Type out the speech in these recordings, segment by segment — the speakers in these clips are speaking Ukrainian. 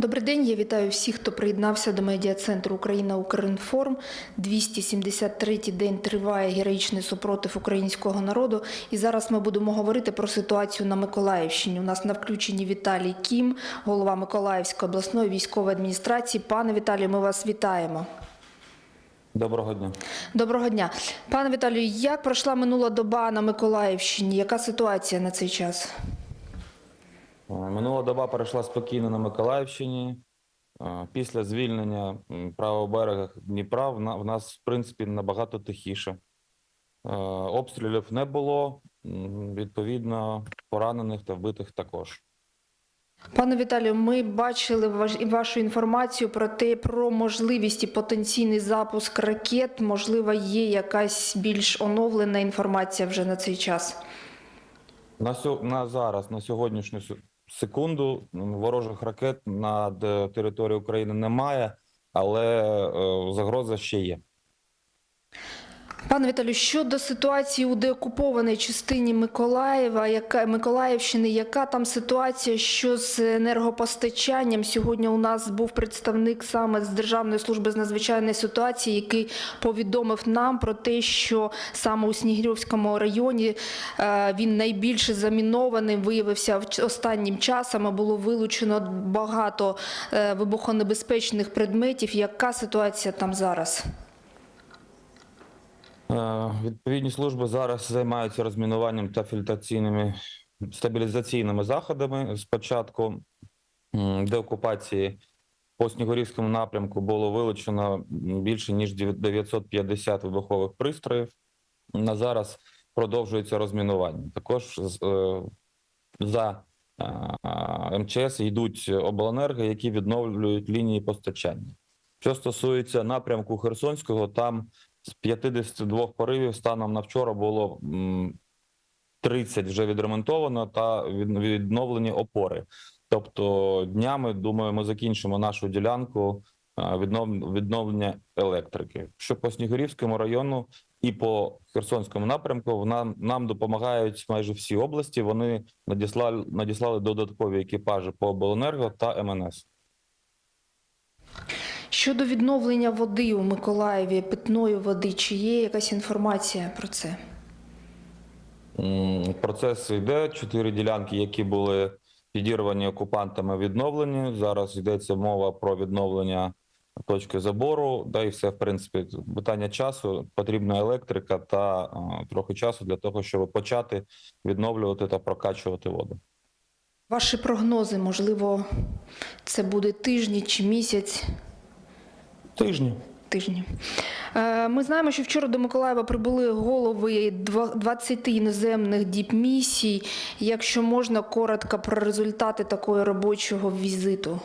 Добрий день, я вітаю всіх, хто приєднався до медіа-центру Україна Укрінформ. 273-й день триває героїчний супротив українського народу. І зараз ми будемо говорити про ситуацію на Миколаївщині. У нас на включенні Віталій Кім, голова Миколаївської обласної військової адміністрації. Пане Віталію, ми вас вітаємо. Доброго дня. Доброго дня. Пане Віталію, як пройшла минула доба на Миколаївщині? Яка ситуація на цей час? Е, Минула доба перейшла спокійно на Миколаївщині. Е, Після звільнення правого берега Дніпра в нас, в принципі, набагато тихіше. Е, Обстрілів не було, відповідно, поранених та вбитих також. Пане Віталію, ми бачили вашу інформацію про те, про можливість і потенційний запуск ракет. Можливо, є якась більш оновлена інформація вже на цей час. На, на зараз, на сьогоднішню секунду, ворожих ракет над е, територією України немає, але е, загроза ще є. Пане Віталію, щодо ситуації у деокупованій частині Миколаєва, яка Миколаївщини, яка там ситуація? Що з енергопостачанням? Сьогодні у нас був представник саме з Державної служби з надзвичайної ситуації, який повідомив нам про те, що саме у Снігирівському районі е, він найбільше замінованим виявився останнім часом. Було вилучено багато е, вибухонебезпечних предметів. Яка ситуація там зараз? Е, Відповідні служби зараз займаються розмінуванням та фільтраційними стабілізаційними заходами. Спочатку деокупації по Снігурівському напрямку було вилучено більше ніж 950 вибухових пристроїв. На зараз продовжується розмінування. Також е, за е, МЧС йдуть обленерго, які відновлюють лінії постачання. Що стосується напрямку Херсонського, там з 52 поривів станом на вчора було м, 30 вже відремонтовано та відновлені опори. Тобто днями, думаю, ми закінчимо нашу ділянку відновлення електрики. Що по Снігурівському району і по Херсонському напрямку нам, нам допомагають майже всі області. Вони надіслали, надіслали додаткові екіпажі по обленерго та МНС. Щодо відновлення води у Миколаєві, питної води, чи є якась інформація про це? Процес йде. Чотири ділянки, які були підірвані окупантами, відновлені. Зараз йдеться мова про відновлення точки забору. Да, і все, в принципі, питання часу. Потрібна електрика та а, трохи часу для того, щоб почати відновлювати та прокачувати воду. Ваші прогнози, можливо, це буде тижні чи місяць? Тижні. Тижні. Е, Ми знаємо, що вчора до Миколаєва прибули голови два- 20 іноземних діпмісій. Якщо можна, коротко про результати такого робочого візиту.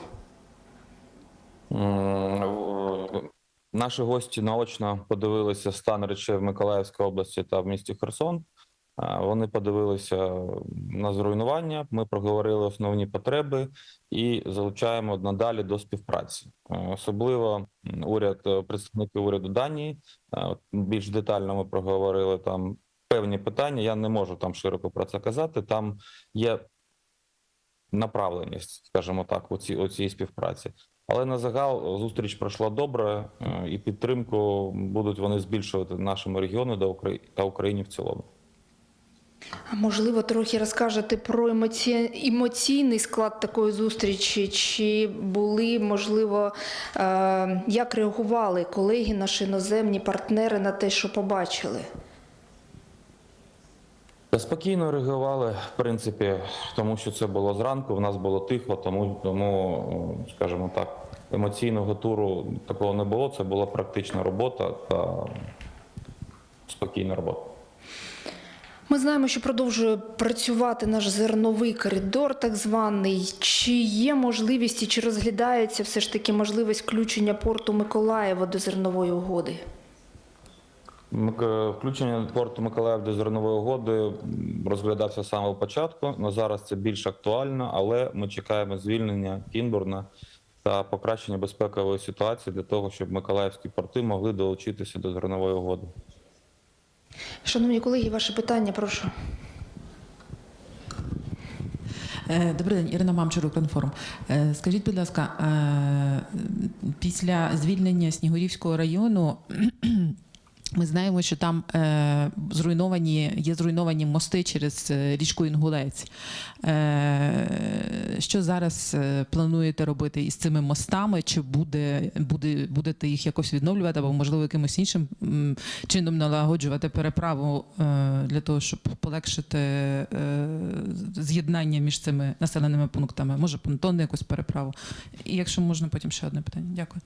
Наші гості наочно подивилися стан речей в Миколаївській області та в місті Херсон. Вони подивилися на зруйнування. Ми проговорили основні потреби і залучаємо надалі до співпраці. Е, Особливо уряд, е, представники уряду Данії е, більш детально ми проговорили там певні питання. Я не можу там широко про це казати. Там є направленість, скажімо так, у цій, у цій співпраці. Але на загал зустріч пройшла добре, і підтримку будуть вони збільшувати нашому регіону та Україні в цілому. Можливо, трохи розкажете про емоці... емоційний склад такої зустрічі? Чи були, можливо, е... як реагували колеги, наші іноземні партнери на те, що побачили? Спокійно реагували, в принципі, тому що це було зранку. В нас було тихо, тому, тому скажімо так, емоційного туру такого не було. Це була практична робота та спокійна робота. Ми знаємо, що продовжує працювати наш зерновий коридор, так званий. Чи є можливість і чи розглядається все ж таки можливість включення порту Миколаєва до зернової угоди? Мик- Включення порту Миколаїв до зернової угоди розглядався з самого початку. На зараз це більш актуально, але ми чекаємо звільнення Кінбурна та покращення безпекової ситуації для того, щоб миколаївські порти могли долучитися до зернової угоди. Шановні колеги, ваше питання, прошу. Е, Добрий день, Ірина Мамчурук, Укрінформ. Е, Скажіть, будь ласка, е, після звільнення Снігурівського району ми знаємо, що там е, зруйновані, є зруйновані мости через е, річку Інгулець. Е, Що зараз е, плануєте робити із цими мостами? Чи буде, буде, будете їх якось відновлювати, або, можливо, якимось іншим чином налагоджувати переправу е, для того, щоб полегшити е, з'єднання між цими населеними пунктами? Може, понтонну якусь переправу? І якщо можна, потім ще одне питання. Дякую.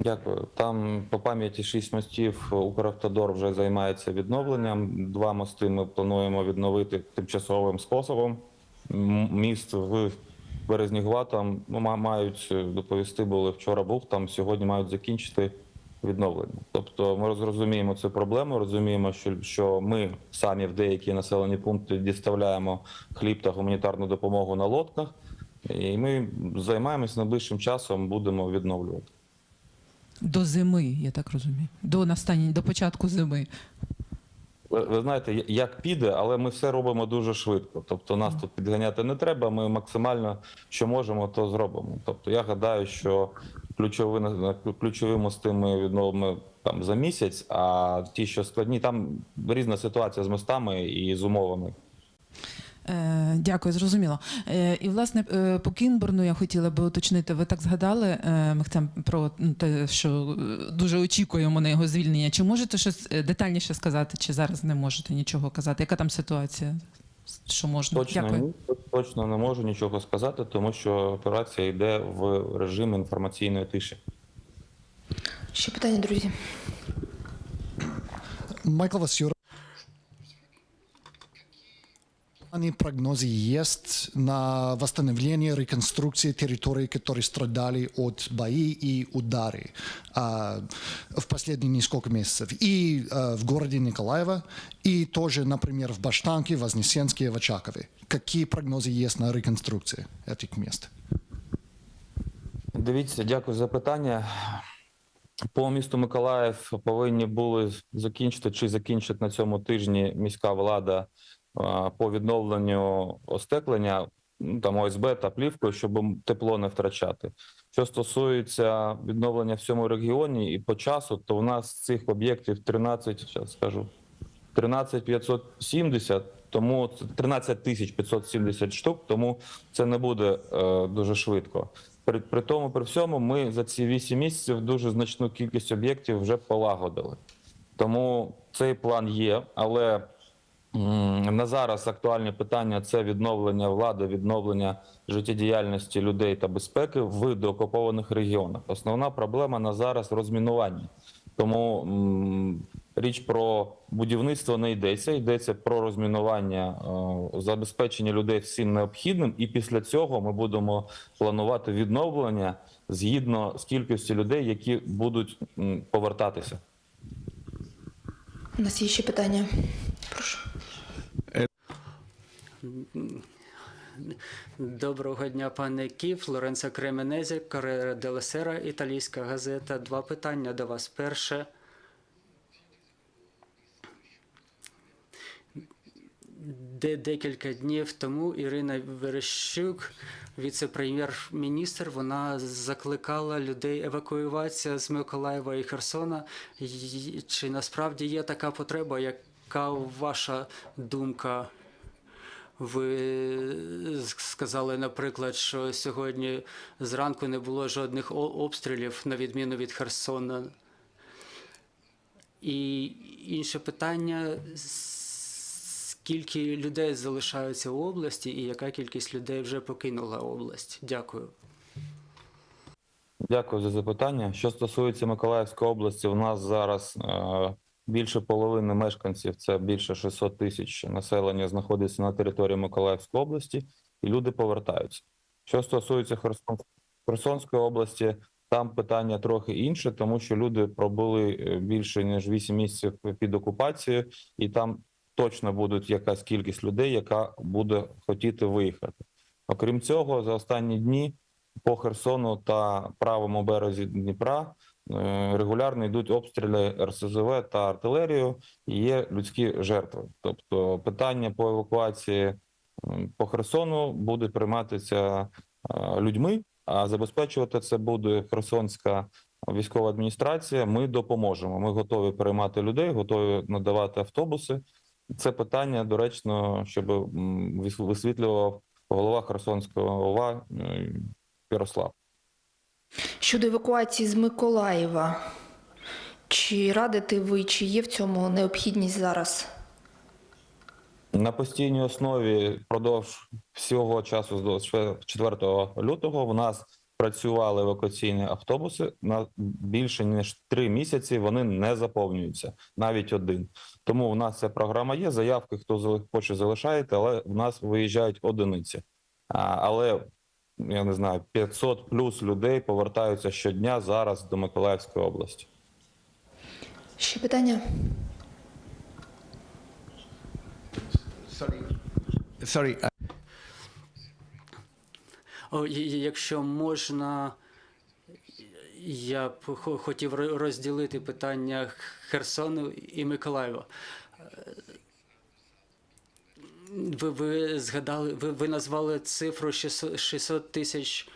Дякую. Там по пам'яті шість мостів Укравтодор вже займається відновленням. Два мости ми плануємо відновити тимчасовим способом. Міст в Березнігва там ну, ма- мають е, доповісти, були вчора був там, сьогодні мають закінчити відновлення. Тобто ми розуміємо цю проблему, розуміємо, що, що ми самі в деякі населені пункти діставляємо хліб та гуманітарну допомогу на лодках, і ми займаємось найближчим часом, будемо відновлювати. До зими, я так розумію. До настання, до початку зими. Ви, ви знаєте, як піде, але ми все робимо дуже швидко. Тобто нас тут підганяти не треба. Ми максимально що можемо, то зробимо. Тобто я гадаю, що ключові ключові мости ми відновимо там за місяць, а ті, що складні, там різна ситуація з мостами і з умовами. Е, Дякую, зрозуміло. Е, І власне е, по Кінборну я хотіла би уточнити. Ви так згадали Михтем, про ну, те, що дуже очікуємо на його звільнення. Чи можете щось детальніше сказати, чи зараз не можете нічого казати? Яка там ситуація? Що можна? Точно Дякую. точно не можу нічого сказати, тому що операція йде в режимі інформаційної тиші. Ще питання, друзі. Майкл Васюра. Они прогнозы есть на восстановление, реконструкции территорий, которые страдали от бои и удары а, в последние несколько месяцев. И а, в городе Николаево, и тоже, например, в Баштанке, Вознесенске и в Очакове. Какие прогнозы есть на реконструкции этих мест? Дивіться, дякую за питання. По місту Миколаїв повинні були закінчити чи закінчити на цьому тижні міська влада а, по відновленню остеклення ну, там ОСБ та плівкою, щоб тепло не втрачати. Що стосується відновлення в цьому регіоні і по часу, то у нас цих об'єктів 13, зараз скажу, 13 570, тому це 13 тисяч 570 штук, тому це не буде е, дуже швидко. При, при тому, при всьому, ми за ці 8 місяців дуже значну кількість об'єктів вже полагодили. Тому цей план є, але на зараз актуальне питання це відновлення влади, відновлення життєдіяльності людей та безпеки в деокупованих регіонах. Основна проблема на зараз розмінування. Тому річ про будівництво не йдеться, йдеться про розмінування, е, забезпечення людей всім необхідним, і після цього ми будемо планувати відновлення згідно з кількістю людей, які будуть повертатися. У нас є ще питання. Прошу. Доброго дня, пане Кіф, Лоренцо Кременезі, Коррере делла Сера, італійська газета. Два питання до вас. Перше. Де декілька днів тому Ірина Верещук, віце-прем'єр-міністр, вона закликала людей евакуюватися з Миколаєва і Херсона. Чи насправді є така потреба? Яка ваша думка ви сказали, наприклад, що сьогодні зранку не було жодних обстрілів, на відміну від Херсона. І інше питання: скільки людей залишаються в області, і яка кількість людей вже покинула область? Дякую. Дякую за запитання. Що стосується Миколаївської області, у нас зараз е, більше половини мешканців, це більше 600 тисяч населення, знаходиться на території Миколаївської області, і люди повертаються. Що стосується Херсон- Херсонської області, там питання трохи інше, тому що люди пробули е, більше ніж 8 місяців під окупацією, і там точно буде якась кількість людей, яка буде хотіти виїхати. Окрім цього, за останні дні по Херсону та правому березі Дніпра регулярно йдуть обстріли РСЗВ та артилерію, і є людські жертви. Тобто питання по евакуації по Херсону буде прийматися е, людьми, а забезпечувати це буде Херсонська військова адміністрація. Ми допоможемо. Ми готові приймати людей, готові надавати автобуси. Це питання доречно, щоб висвітлював голова Херсонського ОВА е, Ярослав. Щодо евакуації з Миколаєва, чи радите ви, чи є в цьому необхідність зараз? На постійній основі впродовж всього часу з 24 лютого в нас працювали евакуаційні автобуси. На більше ніж три місяці вони не заповнюються, навіть один. Тому в нас ця програма є. Заявки, хто хоче, залишаєте, але в нас виїжджають одиниці. Але я не знаю, 500 плюс людей повертаються щодня зараз до Миколаївської області. Ще питання? Sorry. Sorry. О, якщо можна, я б хо- хотів розділити питання Херсону і Миколаєва. Ви, ви згадали, ви, ви назвали цифру 600 600 тисяч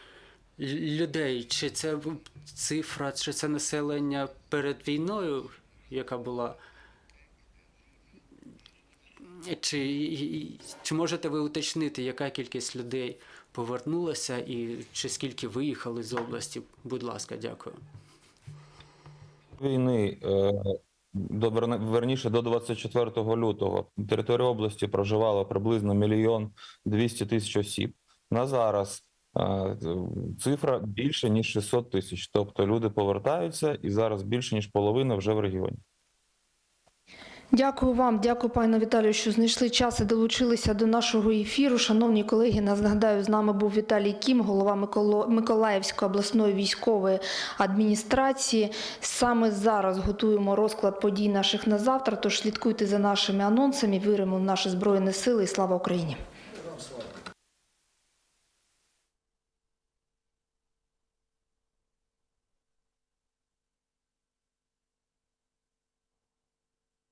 людей. Чи це цифра, чи це населення перед війною, яка була? Чи, чи можете ви уточнити, яка кількість людей повернулася і чи скільки виїхали з області? Будь ласка, дякую. війни е, до верніше до 24 лютого на території області проживало приблизно мільйон 200 тисяч осіб. На зараз е, цифра більше ніж 600 тисяч. Тобто люди повертаються, і зараз більше ніж половина вже в регіоні. Дякую вам, дякую, пане Віталію, що знайшли час і долучилися до нашого ефіру. Шановні колеги, нагадаю, з нами був Віталій Кім, голова Миколаївської обласної військової адміністрації. Саме зараз готуємо розклад подій наших на завтра. Тож слідкуйте за нашими анонсами. Віримо наші збройні сили і слава Україні.